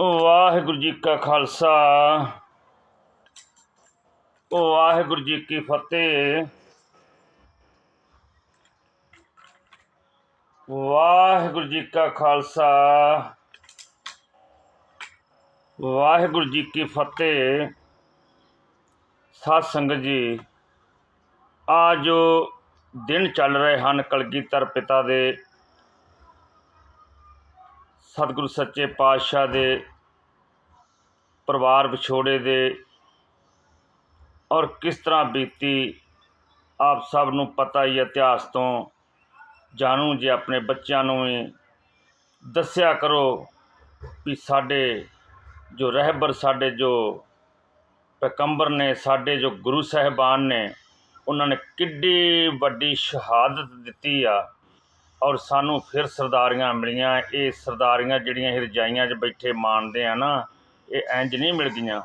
ਵਾਹਿਗੁਰੂ ਜੀ ਕਾ ਖਾਲਸਾ। ਵਾਹਿਗੁਰੂ ਜੀ ਕੀ ਫਤਿਹ। ਵਾਹਿਗੁਰੂ ਜੀ ਕਾ ਖਾਲਸਾ। ਵਾਹਿਗੁਰੂ ਜੀ ਕੀ ਫਤਿਹ। ਸਾਧ ਸੰਗਤ ਜੀ ਆ ਜੋ ਦਿਨ ਚੱਲ ਰਹੇ ਹਨ ਕਲਗੀਧਰ ਪਿਤਾ ਦੇ ਸਤਿਗੁਰੂ ਸੱਚੇ ਪਾਤਸ਼ਾਹ ਦੇ ਪਰਿਵਾਰ ਵਿਛੋੜੇ ਦੇ ਔਰ ਕਿਸ ਤਰ੍ਹਾਂ ਬੀਤੀ, ਆਪ ਸਭ ਨੂੰ ਪਤਾ ਹੀ ਇਤਿਹਾਸ ਤੋਂ ਜਾਣੂ, ਜੇ ਆਪਣੇ ਬੱਚਿਆਂ ਨੂੰ ਵੀ ਦੱਸਿਆ ਕਰੋ ਵੀ ਸਾਡੇ ਜੋ ਰਹਿਬਰ, ਸਾਡੇ ਜੋ ਪੈਗੰਬਰ ਨੇ, ਸਾਡੇ ਜੋ ਗੁਰੂ ਸਾਹਿਬਾਨ ਨੇ, ਉਹਨਾਂ ਨੇ ਕਿੱਡੀ ਵੱਡੀ ਸ਼ਹਾਦਤ ਦਿੱਤੀ ਆ। ਔਰ ਸਾਨੂੰ ਫਿਰ ਸਰਦਾਰੀਆਂ ਮਿਲੀਆਂ। ਇਹ ਸਰਦਾਰੀਆਂ ਜਿਹੜੀਆਂ ਇਹ ਰਜਾਈਆਂ 'ਚ ਬੈਠੇ ਮਾਣਦੇ ਆ ਨਾ, ਇਹ ਇੰਜ ਨਹੀਂ ਮਿਲਦੀਆਂ।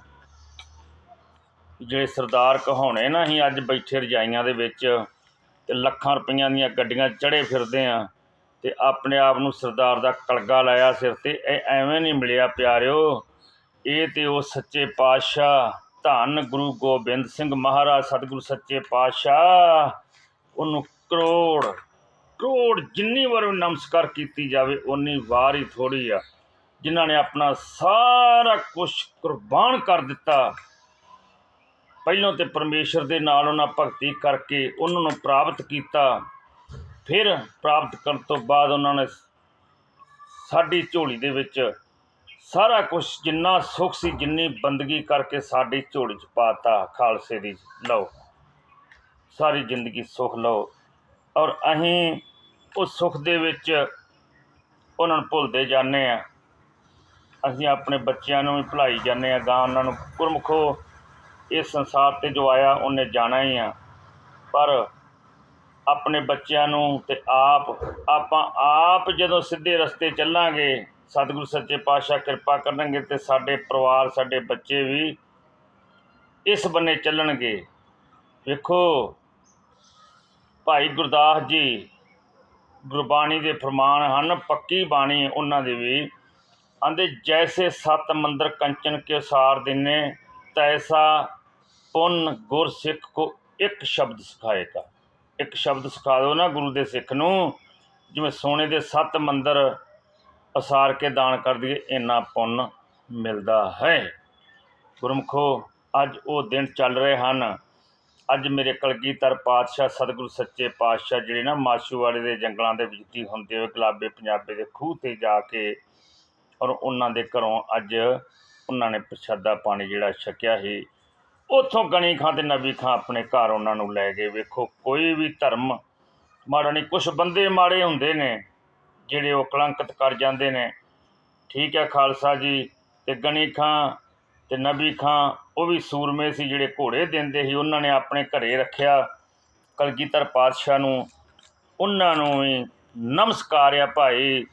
ਜਿਹੜੇ ਸਰਦਾਰ ਕਹਾਉਣੇ ਨਾ ਅਸੀਂ ਅੱਜ ਬੈਠੇ ਰਜਾਈਆਂ ਦੇ ਵਿੱਚ ਤੇ ਲੱਖਾਂ ਰੁਪਈਆਂ ਦੀਆਂ ਗੱਡੀਆਂ ਚੜੇ ਫਿਰਦੇ ਆ ਤੇ ਆਪਣੇ ਆਪ ਨੂੰ ਸਰਦਾਰ ਦਾ ਕਲਗਾ ਲਾਇਆ ਸਿਰ ਤੇ, ਇਹ ਐਵੇਂ ਨਹੀਂ ਮਿਲਿਆ ਪਿਆਰਿਓ। ਇਹ ਤੇ ਉਹ ਸੱਚੇ ਪਾਤਸ਼ਾਹ ਧੰਨ ਗੁਰੂ ਗੋਬਿੰਦ ਸਿੰਘ ਮਹਾਰਾਜ, ਸਤਿਗੁਰੂ ਸੱਚੇ ਪਾਤਸ਼ਾਹ, ਉਹਨੂੰ ਕਰੋੜ ਕਰੋੜ ਜਿੰਨੀ ਵਾਰ ਵੀ ਨਮਸਕਾਰ ਕੀਤੀ ਜਾਵੇ ਉਨੀ ਵਾਰ ਹੀ ਥੋੜੀ ਆ। ਜਿਨ੍ਹਾਂ ਨੇ ਆਪਣਾ ਸਾਰਾ ਕੁਝ ਕੁਰਬਾਨ ਕਰ ਦਿੱਤਾ। ਪਹਿਲੋਂ ਤੇ ਪਰਮੇਸ਼ਰ ਦੇ ਨਾਲ ਉਹਨਾਂ ਭਗਤੀ ਕਰਕੇ ਉਹਨਾਂ ਨੂੰ ਪ੍ਰਾਪਤ ਕੀਤਾ। ਫਿਰ ਪ੍ਰਾਪਤ ਕਰਨ ਤੋਂ ਬਾਅਦ ਉਹਨਾਂ ਨੇ ਸਾਡੀ ਝੋਲੀ ਦੇ ਵਿੱਚ ਸਾਰਾ ਕੁਝ ਜਿੰਨਾ ਸੁੱਖ ਸੀ, ਜਿੰਨੀ ਬੰਦਗੀ ਕਰਕੇ ਸਾਡੀ ਝੋਲੀ 'ਚ ਪਾਤਾ ਖਾਲਸੇ ਦੀ ਲਓ, ਸਾਰੀ ਜ਼ਿੰਦਗੀ ਸੁੱਖ ਲਓ। ਔਰ ਅਸੀਂ ਉਸ ਸੁੱਖ ਦੇ ਵਿੱਚ ਉਹਨਾਂ ਨੂੰ ਭੁੱਲਦੇ ਜਾਂਦੇ ਹਾਂ। ਅਸੀਂ ਆਪਣੇ ਬੱਚਿਆਂ ਨੂੰ ਵੀ ਭੁਲਾਈ ਜਾਂਦੇ ਹਾਂ। ਗਾਂ ਉਹਨਾਂ ਨੂੰ ਗੁਰਮੁਖੋ, ਇਸ ਸੰਸਾਰ ਤੇ ਜੋ ਆਇਆ, ਉਹਨੇ ਜਾਣਾ ਹੀ ਆ। ਪਰ ਆਪਣੇ ਬੱਚਿਆਂ ਨੂੰ ਤੇ ਆਪ, ਆਪਾਂ ਆਪ ਜਦੋਂ ਸਿੱਧੇ ਰਸਤੇ ਚੱਲਾਂਗੇ, ਸਤਿਗੁਰੂ ਸੱਚੇ ਪਾਤਸ਼ਾਹ ਕਿਰਪਾ ਕਰਨਗੇ ਤੇ ਸਾਡੇ ਪਰਿਵਾਰ, ਸਾਡੇ ਬੱਚੇ ਵੀ ਇਸ ਬੰਨੇ ਚੱਲਣਗੇ। ਵੇਖੋ ਭਾਈ ਗੁਰਦਾਸ ਜੀ ਗੁਰਬਾਣੀ ਦੇ ਫਰਮਾਨ ਹਨ, ਪੱਕੀ ਬਾਣੀ ਉਹਨਾਂ ਦੇ ਵੀ। ਆਂਦੇ, ਜੈਸੇ ਸਤ ਮੰਦਰ ਕੰਚਨ ਕੇ ਸਾਰ ਦਿਨੇ, ਤੈਸਾ ਪੁੰਨ ਗੁਰ ਸਿੱਖ ਕੋ ਇੱਕ ਸ਼ਬਦ ਸਿਖਾਏਗਾ ਇੱਕ ਸ਼ਬਦ ਸਿਖਾ ਦਿਓ ਨਾ ਗੁਰੂ ਦੇ ਸਿੱਖ ਨੂੰ, ਜਿਵੇਂ ਸੋਨੇ ਦੇ ਸੱਤ ਮੰਦਰ ਅਸਾਰ ਕੇ ਦਾਨ ਕਰ ਦਈਏ, ਇੰਨਾ ਪੁੰਨ ਮਿਲਦਾ ਹੈ। ਗੁਰਮਖੋ, ਅੱਜ ਉਹ ਦਿਨ ਚੱਲ ਰਹੇ ਹਨ। ਅੱਜ ਮੇਰੇ ਕਲਗੀਧਰ ਪਾਤਸ਼ਾਹ, ਸਤਿਗੁਰੂ ਸੱਚੇ ਪਾਤਸ਼ਾਹ ਜਿਹੜੇ ਨਾ ਮਾਸ਼ੂਵਾੜੇ ਦੇ ਜੰਗਲਾਂ ਦੇ ਵਿੱਚ ਹੁੰਦੇ ਹੋਏ ਗੁਲਾਬੇ ਪੰਜਾਬੇ ਦੇ ਖੂਹ ਤੇ ਜਾ ਕੇ ਔਰ ਉਹਨਾਂ ਦੇ ਘਰੋਂ ਅੱਜ ਉਹਨਾਂ ਨੇ ਪ੍ਰਸ਼ਾਦਾ ਪਾਣੀ ਜਿਹੜਾ ਛਕਿਆ ਸੀ, ਉੱਥੋਂ ਗਣੀ ਖਾਂ ਤੇ ਨਬੀ ਖਾਂ ਆਪਣੇ ਘਰ ਉਹਨਾਂ ਨੂੰ ਲੈ ਗਏ। ਵੇਖੋ, ਕੋਈ ਵੀ ਧਰਮ ਮਾੜਾ ਨਹੀਂ ਕੁਝ ਬੰਦੇ ਮਾੜੇ ਹੁੰਦੇ ਨੇ ਜਿਹੜੇ ਉਹ ਕਲੰਕਿਤ ਕਰ ਜਾਂਦੇ ਨੇ। ਠੀਕ ਹੈ, ਖਾਲਸਾ ਜੀ, ਤੇ ਗਣੀ ਖਾਂ ਅਤੇ ਨਬੀ ਖਾਂ, ਉਹ ਵੀ ਸੂਰਮੇ ਸੀ ਜਿਹੜੇ ਘੋੜੇ ਦਿੰਦੇ ਸੀ, ਉਹਨਾਂ ਨੇ ਆਪਣੇ ਘਰੇ ਰੱਖਿਆ। ਕਲਗੀਧਰ ਪਾਤਸ਼ਾਹ ਨੂੰ, ਉਹਨਾਂ ਨੂੰ ਵੀ ਨਮਸਕਾਰਿਆ ਭਾਈ।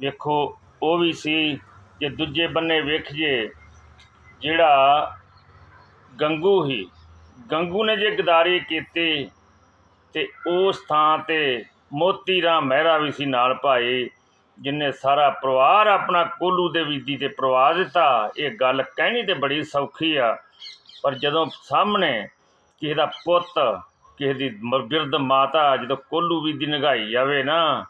ਵੇਖੋ, ਉਹ ਵੀ ਸੀ ਜੇ ਦੂਜੇ ਬੰਨੇ ਵੇਖੀਏ, ਜਿਹੜਾ ਗੰਗੂ ਹੀ ਗੰਗੂ ਨੇ ਜੇ ਗਦਾਰੀ ਕੀਤੀ, ਤੇ ਉਸ ਥਾਂ ਤੇ ਮੋਤੀ ਰਾਮ ਮਹਿਰਾ ਵੀ ਸੀ ਨਾਲ ਭਾਈ। ਜਿਨੇ ਸਾਰਾ ਪਰਿਵਾਰ ਆਪਣਾ ਕੋਲੂ ਦੇ ਵੀਦੀ ਤੇ ਪਰਵਾ ਦਿੱਤਾ, ਇਹ ਗੱਲ ਕਹਿਣੀ ਤੇ ਬੜੀ ਸੌਖੀ ਆ। ਪਰ ਜਦੋਂ ਸਾਹਮਣੇ ਕਿਸੇ ਦਾ ਪੁੱਤ, ਕਿਸੇ ਦੀ ਮ- ਬਿਰਧ ਮਾਤਾ ਜਦੋਂ ਕੋਲੂ ਵੀਦੀ ਨਿਗਾਈ ਜਾਵੇ ਨਾ,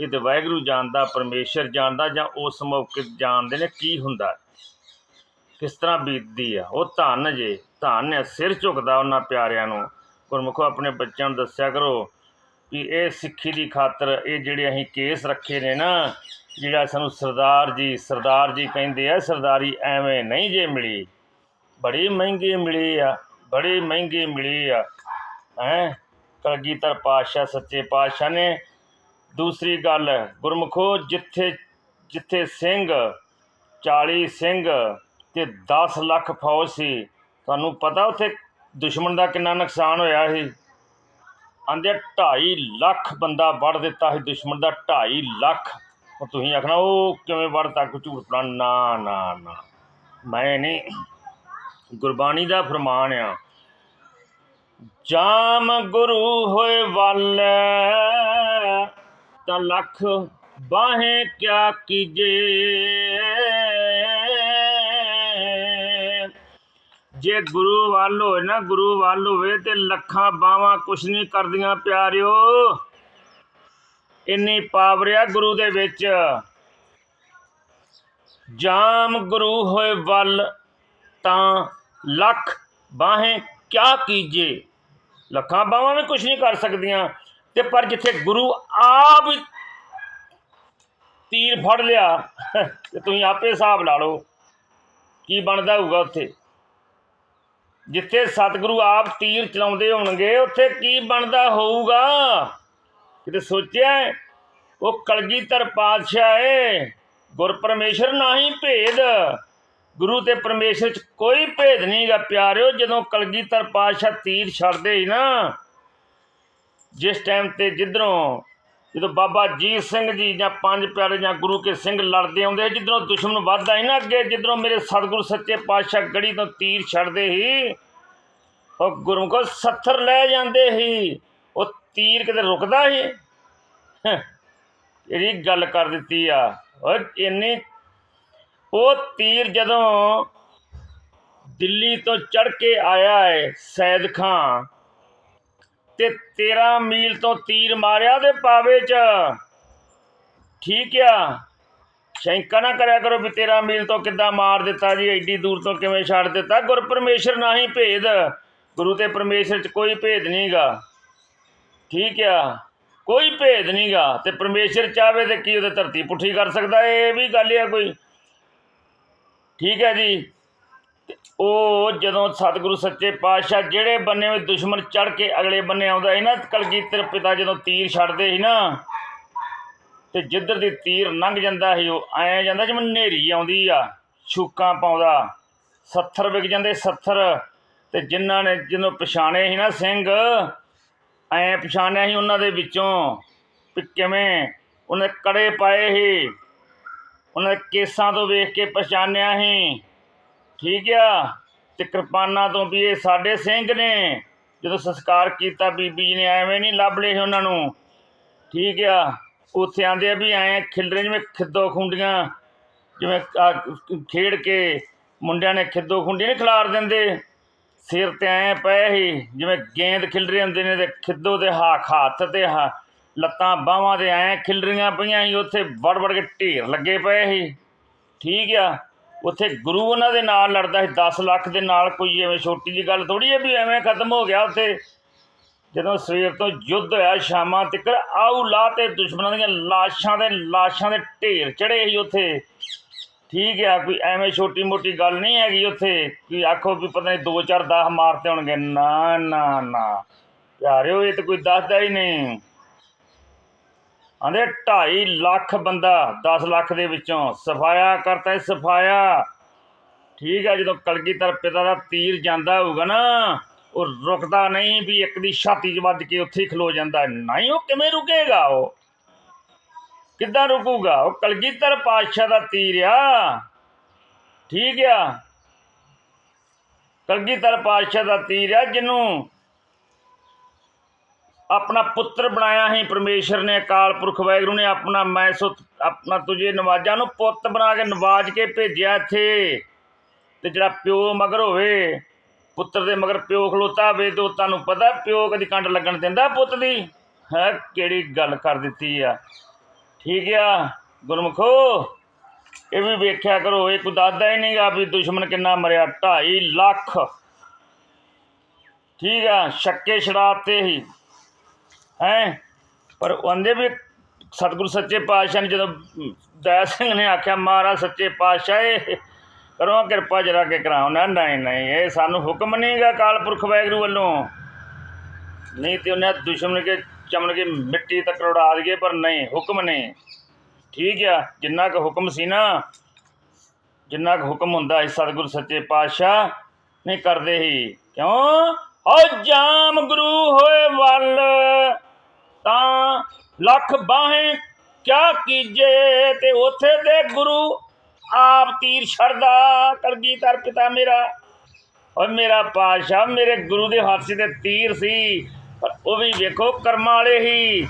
ਇਹ ਤੇ ਵਾਹਿਗੁਰੂ ਜਾਣਦਾ, ਪਰਮੇਸ਼ਰ ਜਾਣਦਾ ਜਾਂ ਉਸ ਮੌਕੇ ਜਾਣਦੇ ਨੇ ਕੀ ਹੁੰਦਾ। ਕਿਸ ਤਰ੍ਹਾਂ ਬੀਤਦੀ ਆ? ਉਹ ਧੰਨ ਜੇ, ਧੰਨ ਹੈ ਸਿਰ ਝੁਕਦਾ ਉਹਨਾਂ ਪਿਆਰਿਆਂ ਨੂੰ। ਗੁਰਮੁਖੋ ਆਪਣੇ ਬੱਚਿਆਂ ਨੂੰ ਦੱਸਿਆ ਕਰੋ ਵੀ ਇਹ ਸਿੱਖੀ ਦੀ ਖਾਤਰ ਇਹ ਜਿਹੜੇ ਅਸੀਂ ਕੇਸ ਰੱਖੇ ਨੇ ਨਾ, ਜਿਹੜਾ ਸਾਨੂੰ ਸਰਦਾਰ ਜੀ ਸਰਦਾਰ ਜੀ ਕਹਿੰਦੇ ਆ, ਸਰਦਾਰੀ ਐਵੇਂ ਨਹੀਂ ਜੇ ਮਿਲੀ। ਬੜੀ ਮਹਿੰਗੀ ਮਿਲੀ ਆ, ਬੜੀ ਮਹਿੰਗੀ ਮਿਲੀ ਆ। ਹੈ? ਕਲਗੀਧਰ ਪਾਤਸ਼ਾਹ, ਸੱਚੇ ਪਾਤਸ਼ਾਹ ਨੇ। ਦੂਸਰੀ ਗੱਲ, ਗੁਰਮੁਖੋ, ਜਿੱਥੇ ਜਿੱਥੇ ਸਿੰਘ 40 ਸਿੰਘ ਤੇ 10 ਲੱਖ ਫੌਜ ਸੀ, ਤੁਹਾਨੂੰ ਪਤਾ ਉੱਥੇ ਦੁਸ਼ਮਣ ਦਾ ਕਿੰਨਾ ਨੁਕਸਾਨ ਹੋਇਆ ਸੀ? ਆਂਦੇ 2.5 ਲੱਖ ਬੰਦਾ ਵੜ ਦਿੱਤਾ ਸੀ, ਦੁਸ਼ਮਣ ਦਾ 2.5 ਲੱਖ। ਉਹ ਤੁਸੀਂ ਆਖਣਾ, ਉਹ ਕਿਵੇਂ ਵੜਤਾ ਕੋ ਝੂਠ ਪੜਾ ਨਾ ਨਾ ਨਾ। ਮੈਂ ਨਹੀਂ, ਗੁਰਬਾਣੀ ਦਾ ਫਰਮਾਨ ਆ, ਜਾਮ ਗੁਰੂ ਹੋਏ ਵੱਲ, ਤਾਂ ਲੱਖ ਬਾਹੇ ਕਿਆ ਕੀਜੇ? ਜੇ ਗੁਰੂ ਵੱਲ ਹੋਏ ਨਾ, ਗੁਰੂ ਵੱਲ ਹੋਵੇ ਤੇ ਲੱਖਾਂ ਬਾਵਾਂ ਕੁਛ ਨਹੀਂ ਕਰਦੀਆਂ ਪਿਆਰਿਓ। ਇੰਨੀ ਪਾਵਰ ਆ ਗੁਰੂ ਦੇ ਵਿੱਚ। ਜਾਮ ਗੁਰੂ ਹੋਏ ਵੱਲ, ਤਾਂ ਲੱਖ ਬਾਹੇ ਕਿਆ ਕੀਜੇ? ਲੱਖਾਂ ਬਾਵਾਂ ਵੀ ਕੁਛ ਨਹੀਂ ਕਰ ਸਕਦੀਆਂ। ਤੇ ਪਰ ਜਿੱਥੇ ਗੁਰੂ ਆਪ ਤੀਰ ਫੜ ਲਿਆ, ਤੇ ਤੁਸੀਂ ਆਪੇ ਹਿਸਾਬ ਲਾ ਲਓ, ਕੀ ਬਣਦਾ ਹੋਊਗਾ ਉੱਥੇ? ਜਿੱਥੇ ਸਤਿਗੁਰੂ ਆਪ ਤੀਰ ਚਲਾਉਂਦੇ ਹੋਣਗੇ, ਉੱਥੇ ਕੀ ਬਣਦਾ ਹੋਊਗਾ ਕਿਤੇ ਸੋਚਿਆ ਹੈ? ਉਹ ਕਲਗੀਧਰ ਪਾਤਸ਼ਾਹ ਏ, ਗੁਰ ਪਰਮੇਸ਼ਰ ਨਹੀਂ ਭੇਦ ਗੁਰੂ ਤੇ ਪਰਮੇਸ਼ਰ ਚ ਕੋਈ ਭੇਦ ਨਹੀਂਗਾ ਪਿਆਰਿਓ, ਜਦੋਂ ਕਲਗੀਧਰ ਪਾਤਸ਼ਾਹ ਤੀਰ ਛੱਡਦੇ ਸੀ ਨਾ, ਜਿਸ ਟਾਈਮ ਤੇ ਜਿੱਧਰੋਂ ਜਦੋਂ ਬਾਬਾ ਜੀਤ ਸਿੰਘ ਜੀ ਜਾਂ ਪੰਜ ਪਿਆਰੇ ਜਾਂ ਗੁਰੂ ਕੇ ਸਿੰਘ ਲੜਦੇ ਆਉਂਦੇ ਜਿੱਧਰੋਂ ਦੁਸ਼ਮਣ ਵੱਧਦਾ ਸੀ ਨਾ ਅੱਗੇ ਜਿੱਧਰੋਂ ਮੇਰੇ ਸਤਿਗੁਰੂ ਸੱਚੇ ਪਾਤਸ਼ਾਹ ਗੜੀ ਤੋਂ ਤੀਰ ਛੱਡਦੇ ਸੀ ਉਹ ਗੁਰੂ ਕੋ ਸੱਥਰ ਲੈ ਜਾਂਦੇ ਸੀ। ਉਹ ਤੀਰ ਕਿਤੇ ਰੁਕਦਾ ਸੀ? ਹੈਂ, ਇਹਦੀ ਗੱਲ ਕਰ ਦਿੱਤੀ ਆ। ਓਏ ਇੰਨੀ ਉਹ ਤੀਰ ਜਦੋਂ ਦਿੱਲੀ ਤੋਂ ਚੜ ਕੇ ਆਇਆ ਹੈ ਸੈਦ ਖਾਂ ਤੇ 13 ਮੀਲ ਤੋਂ ਤੀਰ ਮਾਰਿਆ ਤੇ ਪਾਵੇ ਚ। ਠੀਕ ਆ। ਸ਼ੰਕਾ ਨਾ ਕਰਿਆ ਕਰੋ ਵੀ 13 ਮੀਲ ਤੋਂ ਕਿੱਦਾਂ ਮਾਰ ਦਿੱਤਾ ਜੀ, ਐਡੀ ਦੂਰ ਤੋਂ ਕਿਵੇਂ ਛੱਡ ਦਿੱਤਾ। ਗੁਰ ਪਰਮੇਸ਼ਰ ਹੀ ਭੇਦ। ਗੁਰੂ ਤੇ ਪਰਮੇਸ਼ਰ ਚ ਕੋਈ ਭੇਦ ਨਹੀਂਗਾ। ਠੀਕ ਆ। ਕੋਈ ਭੇਦ ਨਹੀਂਗਾ। ਤੇ ਪਰਮੇਸ਼ਰ ਚਾਵੇ ਤੇ ਕੀ ਉਹਦੇ ਧਰਤੀ ਪੁੱਠੀ ਕਰ ਸਕਦਾ, ਇਹ ਵੀ ਗੱਲ ਆ ਕੋਈ। ਠੀਕ ਹੈ ਜੀ। ਉਹ ਜਦੋਂ ਸਤਿਗੁਰੂ ਸੱਚੇ ਪਾਤਸ਼ਾਹ ਜਿਹੜੇ ਬੰਨੇ ਹੋਏ ਦੁਸ਼ਮਣ ਚੜ ਕੇ ਅਗਲੇ ਬੰਨੇ ਆਉਂਦਾ ਸੀ ਨਾ, ਕਲਗੀਧਰ ਪਿਤਾ ਜਦੋਂ ਤੀਰ ਛੱਡਦੇ ਸੀ ਨਾ, ਤੇ ਜਿੱਧਰ ਦੀ ਤੀਰ ਲੰਘ ਜਾਂਦਾ ਸੀ, ਉਹ ਐ ਜਾਂਦਾ ਜਿਵੇਂ ਨੇਰੀ ਆਉਂਦੀ ਆ, ਛੂਕਾਂ ਪਾਉਂਦਾ, ਸੱਥਰ ਵਿਕ ਜਾਂਦੇ ਸੱਥਰ, ਤੇ ਜਿਨ੍ਹਾਂ ਨੇ ਜਿਹਨੂੰ ਪਛਾਣੇ ਸੀ ਨਾ ਸਿੰਘ, ਐ ਪਛਾਣਿਆ ਸੀ ਉਹਨਾਂ ਦੇ ਵਿੱਚੋਂ ਵੀ ਕਿਵੇਂ ਉਹਨੇ ਕੜੇ ਪਾਏ ਸੀ, ਉਹਨਾਂ ਦੇ ਕੇਸਾਂ ਤੋਂ ਵੇਖ ਕੇ ਪਛਾਣਿਆ ਸੀ ਠੀਕ ਆ। ਤੇ ਕਿਰਪਾਨਾਂ ਤੋਂ ਵੀ ਇਹ ਸਾਡੇ ਸਿੰਘ ਨੇ। ਜਦੋਂ ਸੰਸਕਾਰ ਕੀਤਾ ਬੀਬੀ ਜੀ ਨੇ, ਐਵੇਂ ਨਹੀਂ ਲੱਭ ਲਏ ਸੀ ਉਹਨਾਂ ਨੂੰ। ਠੀਕ ਆ। ਉੱਥੇ ਆਂਦੇ ਆ ਵੀ ਐਂ ਖਿਲਰੇ ਜਿਵੇਂ ਖਿੱਦੋ ਖੁੰਡੀਆਂ, ਜਿਵੇਂ ਖੇਡ ਕੇ ਮੁੰਡਿਆਂ ਨੇ ਖਿੱਦੋ ਖੁੰਡੀਆਂ ਨਹੀਂ ਖਿਲਾਰ ਦਿੰਦੇ। ਸਿਰ ਤੇ ਐਂ ਪਏ ਸੀ, ਜਿਵੇਂ ਗੇਂਦ ਖਿਲਰੇ ਹੁੰਦੇ ਨੇ ਤੇ ਖਿੱਦੋ 'ਤੇ ਹੱਥ ਹੱਥ ਤੇ ਹਾ, ਲੱਤਾਂ ਬਾਹਾਂ ਤੇ ਐਂ ਖਿਲਰੀਆਂ ਪਈਆਂ ਸੀ, ਉੱਥੇ ਵੜ ਵੜ ਕੇ ਢੇਰ ਲੱਗੇ ਪਏ ਸੀ। ਠੀਕ ਆ। ਉੱਥੇ ਗੁਰੂ ਉਹਨਾਂ ਦੇ ਨਾਲ ਲੜਦਾ ਸੀ 10 ਲੱਖ ਦੇ ਨਾਲ ਕੋਈ ਐਵੇਂ ਛੋਟੀ ਜੀ ਗੱਲ ਥੋੜੀ ਹੈ ਵੀ ਐਵੇਂ ਖਤਮ ਹੋ ਗਿਆ ਉੱਥੇ। ਜਦੋਂ ਸਵੇਰ ਤੋਂ ਯੁੱਧ ਹੋਇਆ, ਸ਼ਾਮਾਂ ਤੱਕ ਆਉ ਲਾ ਤੇ ਦੁਸ਼ਮਣਾਂ ਦੀਆਂ ਲਾਸ਼ਾਂ ਦੇ ਲਾਸ਼ਾਂ ਦੇ ਢੇਰ ਚੜੇ ਸੀ ਉੱਥੇ। ਠੀਕ ਹੈ, ਕੋਈ ਐਵੇਂ ਛੋਟੀ ਮੋਟੀ ਗੱਲ ਨਹੀਂ ਹੈਗੀ ਉੱਥੇ ਕਿ ਆਖੋ ਵੀ ਪਤਾ ਨਹੀਂ 2 4 10 ਮਾਰਤੇ ਹੋਣਗੇ। ਨਾ ਨਾ ਨਾ। ਪਿਆਰਿਓ, ਇਹ ਤਾਂ ਕੋਈ ਦੱਸਦਾ ਹੀ ਨਹੀਂ। ਆਂਦੇ 2.5 ਲੱਖ ਬੰਦਾ 10 ਲੱਖ ਦੇ ਵਿੱਚੋਂ ਸਫਾਇਆ ਕਰਤਾ ਸਫਾਇਆ। ਠੀਕ ਆ, ਜਦੋਂ ਕਲਗੀਧਰ ਪਿਤਾ ਦਾ ਤੀਰ ਜਾਂਦਾ ਹੋਊਗਾ ਨਾ, ਉਹ ਰੁਕਦਾ ਨਹੀਂ ਵੀ ਇੱਕ ਦੀ ਛਾਤੀ 'ਚ ਵੱਜ ਕੇ ਉੱਥੇ ਹੀ ਖਲੋ ਜਾਂਦਾ। ਨਹੀਂ, ਉਹ ਕਿਵੇਂ ਰੁਕੇਗਾ ਉਹ? ਕਿੱਦਾਂ ਰੁਕੂਗਾ? ਉਹ ਕਲਗੀਧਰ ਪਾਤਸ਼ਾਹ ਦਾ ਤੀਰ ਆ। ਠੀਕ ਆ। ਕਲਗੀਧਰ ਪਾਤਸ਼ਾਹ ਦਾ ਤੀਰ ਆ, ਜਿਹਨੂੰ ਆਪਣਾ ਪੁੱਤਰ ਬਣਾਇਆ ਹੈ ਪਰਮੇਸ਼ਰ ਨੇ, ਅਕਾਲ ਪੁਰਖ ਵਾਹਿਗੁਰੂ ਨੇ, ਆਪਣਾ ਮੈਂ ਸੋ, ਆਪਣਾ ਤੁਝੇ ਨਵਾਜਾ ਨੂੰ ਪੁੱਤ ਬਣਾ ਕੇ ਨਵਾਜ ਕੇ ਭੇਜਿਆ ਇੱਥੇ। ਤੇ ਜਿਹੜਾ ਪਿਓ ਮਗਰ ਹੋਵੇ, ਪੁੱਤਰ ਦੇ ਮਗਰ ਪਿਓ ਖਲੋਤਾ ਹੋਵੇ, ਤੇ ਉਹ ਤੁਹਾਨੂੰ ਪਤਾ ਪਿਓ ਕਦੀ ਕੰਡ ਲੱਗਣ ਦਿੰਦਾ ਪੁੱਤ ਦੀ? ਹੈ, ਕਿਹੜੀ ਗੱਲ ਕਰ ਦਿੱਤੀ ਆ? ਠੀਕ ਆ, ਗੁਰਮੁਖੋ, ਇਹ ਵੀ ਵੇਖਿਆ ਕਰੋ, ਇਹ ਕੋਈ ਦੱਸਦਾ ਹੀ ਨਹੀਂਗਾ ਵੀ ਦੁਸ਼ਮਣ ਕਿੰਨਾ ਮਰਿਆ 2.5 ਲੱਖ। ਠੀਕ ਆ, ਛੱਕੇ ਛੜਾਤੇ ਹੀ। ਹੈ? ਪਰ ਉਹਦੇ ਵੀ ਸਤਿਗੁਰੂ ਸੱਚੇ ਪਾਤਸ਼ਾਹ ਨੇ ਜਦੋਂ ਦਇਆ ਸਿੰਘ ਨੇ ਆਖਿਆ, ਮਹਾਰਾਜ ਸੱਚੇ ਪਾਤਸ਼ਾਹ ਇਹ ਕਰੋ ਕਿਰਪਾ ਜਰਾ ਕੇ ਕਰਾਓ। ਨਾ, ਨਹੀਂ ਨਹੀਂ, ਇਹ ਸਾਨੂੰ ਹੁਕਮ ਨਹੀਂਗਾ ਕਾਲ ਪੁਰਖ ਵਾਹਿਗੁਰੂ ਵੱਲੋਂ। ਨਹੀਂ ਤੇ ਉਹਨੇ ਦੁਸ਼ਮਣ ਕੇ ਚਮਨ ਕੇ ਮਿੱਟੀ ਤੱਕ ਉਡਾ ਦਈਏ ਪਰ ਨਹੀਂ, ਹੁਕਮ ਨਹੀਂ। ਠੀਕ ਆ, ਜਿੰਨਾ ਕੁ ਹੁਕਮ ਸੀ ਨਾ, ਜਿੰਨਾ ਕੁ ਹੁਕਮ ਹੁੰਦਾ ਸੀ ਸਤਿਗੁਰੂ ਸੱਚੇ ਪਾਤਸ਼ਾਹ, ਨਹੀਂ ਕਰਦੇ ਸੀ। ਕਿਉਂ? ਓ ਜਾਮ ਗੁਰੂ ਹੋਏ ਵੱਲ। ਤਾਂ ਲੱਖ ਬਾਹੇ ਕਿਆ ਕੀਜੇ ਤੇ ਉਥੇ ਦੇ ਗੁਰੂ ਆਪ ਤੀਰ ਛੜਦਾ ਕਲਗੀਧਰ ਪਿਤਾ ਮੇਰਾ। ਓਏ ਮੇਰਾ ਪਾਤਸ਼ਾਹ, ਮੇਰੇ ਗੁਰੂ ਦੇ ਹੱਥ ਤੇ ਤੀਰ ਸੀ, ਪਰ ਉਹ ਵੀ ਵੇਖੋ ਕਰਮਾਂ ਵਾਲੇ ਹੀ,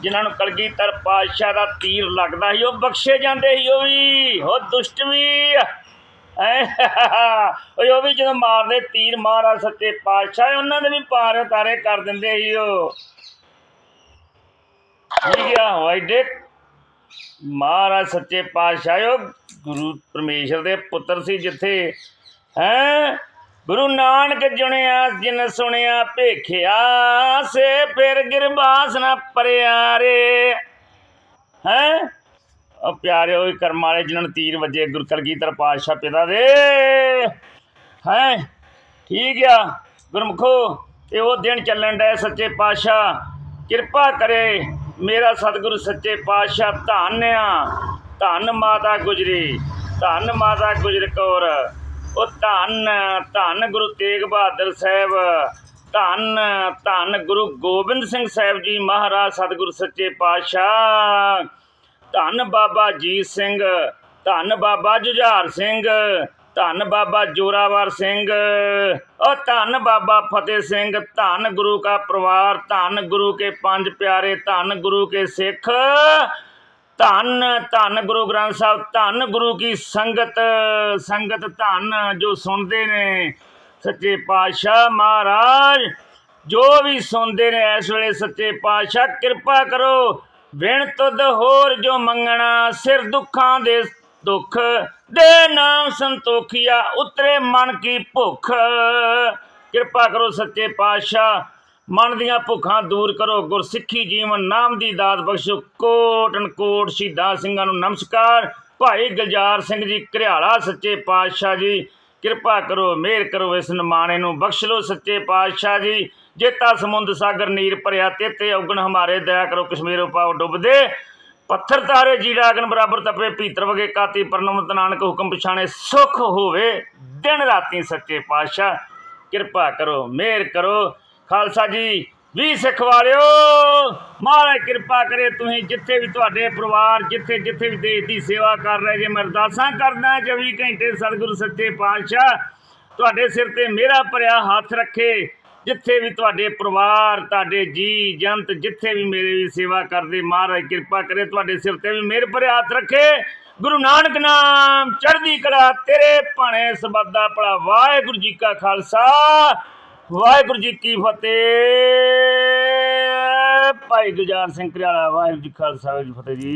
ਜਿਨ੍ਹਾਂ ਨੂੰ ਕਲਗੀਧਰ ਪਾਤਸ਼ਾਹ ਦਾ ਤੀਰ ਲੱਗਦਾ ਸੀ, ਉਹ ਬਖਸ਼ੇ ਜਾਂਦੇ ਸੀ ਉਹ ਵੀ। ਉਹ ਦੁਸ਼ਟ ਵੀ ਓਏ ਉਹ ਵੀ ਜਦੋਂ ਮਾਰਦੇ ਤੀਰ ਮਹਾਰਾਜ ਸੱਚੇ ਪਾਤਸ਼ਾਹ, ਉਹਨਾਂ ਦੇ ਵੀ ਪਾਰ ਉਤਾਰੇ ਕਰ ਦਿੰਦੇ ਸੀ ਉਹ। ਠੀਕ ਆ ਵਾਈਡੇ ਮਹਾਰਾਜ ਸੱਚੇ ਪਾਤਸ਼ਾਹ ਉਹ ਗੁਰੂ ਪਰਮੇਸ਼ਰ ਦੇ ਪੁੱਤਰ ਸੀ ਜਿੱਥੇ, ਹੈ? ਗੁਰੂ ਨਾਨਕ ਜੁਣਿਆ, ਜਿਨ ਸੁਣਿਆ, ਭੇਖਿਆ, ਸੇ ਫਿਰ ਗਿਰਬਾਸ ਨਾ ਪਰਿਆਰੇ ਹੈ? ਉਹ ਪਿਆਰੇ ਹੋਏ ਕਰਮ ਵਾਲੇ ਜਿਨ੍ਹਾਂ ਨੂੰ ਤੀਰ ਵਜੇ, ਗੁਰੂ ਕਲਗੀਧਰ ਪਾਤਸ਼ਾਹ ਪਿਤਾ ਦੇ। ਹੈ? ਠੀਕ ਆ, ਗੁਰਮੁਖੋ, ਤੇ ਉਹ ਦਿਨ ਚੱਲਣ ਡਏ ਸੱਚੇ ਪਾਤਸ਼ਾਹ। ਕਿਰਪਾ ਕਰੇ। ਮੇਰਾ ਸਤਿਗੁਰੂ ਸੱਚੇ ਪਾਤਸ਼ਾਹ ਧੰਨ ਆ। ਧੰਨ ਮਾਤਾ ਗੁਜਰੀ, ਧੰਨ ਮਾਤਾ ਗੁਜਰ ਕੌਰ। ਉਹ ਧੰਨ ਧੰਨ ਗੁਰੂ ਤੇਗ ਬਹਾਦਰ ਸਾਹਿਬ, ਧੰਨ ਧੰਨ ਗੁਰੂ ਗੋਬਿੰਦ ਸਿੰਘ ਸਾਹਿਬ ਜੀ ਮਹਾਰਾਜ ਸਤਿਗੁਰੂ ਸੱਚੇ ਪਾਤਸ਼ਾਹ। ਧੰਨ ਬਾਬਾ ਜੀਤ ਸਿੰਘ, ਧੰਨ ਬਾਬਾ ਜੁਝਾਰ ਸਿੰਘ ਧੰਨ ਬਾਬਾ ਜੋਰਾਵਰ ਸਿੰਘ। ਉਹ ਧੰਨ ਬਾਬਾ ਫਤਿਹ ਸਿੰਘ, ਧੰਨ ਗੁਰੂ ਕਾ ਪਰਿਵਾਰ, ਧੰਨ ਗੁਰੂ ਕੇ ਪੰਜ ਪਿਆਰੇ, ਧੰਨ ਗੁਰੂ ਕੇ ਸਿੱਖ। ਧੰਨ ਧੰਨ ਗੁਰੂ ਗ੍ਰੰਥ ਸਾਹਿਬ, ਧੰਨ ਗੁਰੂ ਕੀ ਸੰਗਤ। ਸੰਗਤ ਧੰਨ ਜੋ ਸੁਣਦੇ ਨੇ। ਸੱਚੇ ਪਾਤਸ਼ਾਹ ਮਹਾਰਾਜ, ਜੋ ਵੀ ਸੁਣਦੇ ਨੇ ਇਸ ਵੇਲੇ ਸੱਚੇ ਪਾਤਸ਼ਾਹ, ਕਿਰਪਾ ਕਰੋ। ਵਿਣ ਤੁਧ ਹੋਰ ਜੋ ਮੰਗਣਾ, ਸਿਰ ਦੁੱਖਾਂ ਦੇ ਦੁੱਖ ਦੇ ਨਾਮ ਸੰਤੋਖੀਆ, ਉਤਰੇ ਮਨ ਕੀ ਭੁੱਖ। ਕਿਰਪਾ ਕਰੋ ਸੱਚੇ ਪਾਤਸ਼ਾਹ, ਮਨ ਦੀਆਂ ਭੁੱਖਾਂ ਦੂਰ ਕਰੋ। ਗੁਰਸਿੱਖੀ ਜੀਵਨ ਨਾਮ ਦੀ ਦਾਤ ਬਖਸ਼ੋ। ਕੋਟਨ ਕੋਟ ਸ਼ਹੀਦਾਂ ਸਿੰਘਾਂ ਨੂੰ ਨਮਸਕਾਰ। ਭਾਈ ਗਲਜਾਰ ਸਿੰਘ ਜੀ, ਘਰਿਆਲਾ ਸੱਚੇ ਪਾਤਸ਼ਾਹ ਜੀ, ਕਿਰਪਾ ਕਰੋ, ਮਿਹਰ ਕਰੋ, ਇਸ ਨਮਾਣੇ ਨੂੰ ਬਖਸ਼ ਲੋ ਸੱਚੇ ਪਾਤਸ਼ਾਹ ਜੀ। ਜੇਤਾ ਸਮੁੰਦ ਸਾਗਰ, ਨੀਰ ਭਰਿਆ, ਤੇਤੇ ਔਗਣ ਹਮਾਰੇ ਦਇਆ ਕਰੋ, ਕਸ਼ਮੀਰੋਂ ਪਾਉ ਡੁੱਬਦੇ। ਪੱਥਰ ਤਾਰੇ ਜੀੜਾਗਨ ਬਰਾਬਰ ਤਪੇ, ਭੀਤਰ ਵਗੇ ਕਾਤੀ ਪਰਨਮਤ ਨਾਨਕ ਹੁਕਮ ਪਛਾਣੇ, ਸੁਖ ਹੋਵੇ, ਦਿਨ ਰਾਤੀ ਸੱਚੇ ਪਾਤਸ਼ਾਹ। ਕਿਰਪਾ ਕਰੋ, ਮਿਹਰ ਕਰੋ। ਖਾਲਸਾ ਜੀ, ਵੀ ਸਿੱਖ ਵਾਲਿਓ, ਮਹਾਰਾਜ ਕਿਰਪਾ ਕਰੇ ਤੁਸੀਂ ਜਿੱਥੇ ਵੀ ਤੁਹਾਡੇ ਪਰਿਵਾਰ, ਜਿੱਥੇ ਜਿੱਥੇ ਵੀ ਦੇਸ਼ ਦੀ ਸੇਵਾ ਕਰ ਰਹੇ ਜੇ, ਮੈਂ ਅਰਦਾਸਾਂ ਕਰਦਾ 24 ਘੰਟੇ ਸਤਿਗੁਰੂ ਸੱਚੇ ਪਾਤਸ਼ਾਹ, ਤੁਹਾਡੇ ਸਿਰ ਤੇ ਮੇਰਾ ਭਰਿਆ ਹੱਥ ਰੱਖੇ। ਜਿੱਥੇ ਵੀ ਤੁਹਾਡੇ ਪਰਿਵਾਰ, ਤੁਹਾਡੇ ਜੀ ਜੰਤ ਜਿੱਥੇ ਵੀ ਮੇਰੇ ਵੀ ਸੇਵਾ ਕਰਦੇ, ਮਹਾਰਾਜ ਕਿਰਪਾ ਕਰੇ, ਤੁਹਾਡੇ ਸਿਰ ਤੇ ਵੀ ਮੇਰੇ ਭਰਿਆ ਹੱਥ ਰੱਖੇ। ਗੁਰੂ ਨਾਨਕ ਨਾਮ ਚੜ੍ਹਦੀ ਕਲਾ ਤੇਰੇ ਭਾਣੇ ਸਬਦਾ ਭਲਾ। ਵਾਹਿਗੁਰੂ ਜੀ ਕਾ ਖਾਲਸਾ, ਵਾਹਿਗੁਰੂ ਜੀ ਕੀ ਫਤਿਹ। ਭਾਈ ਗੁਜਾਰ ਸਿੰਘ ਕਰਿਆਲਾ ਵਾਹਿਗੁਰੂ ਜੀ ਖਾਲਸਾ, ਵਾਹਿਗੁਰੂ ਜੀ ਫਤਿਹ ਜੀ।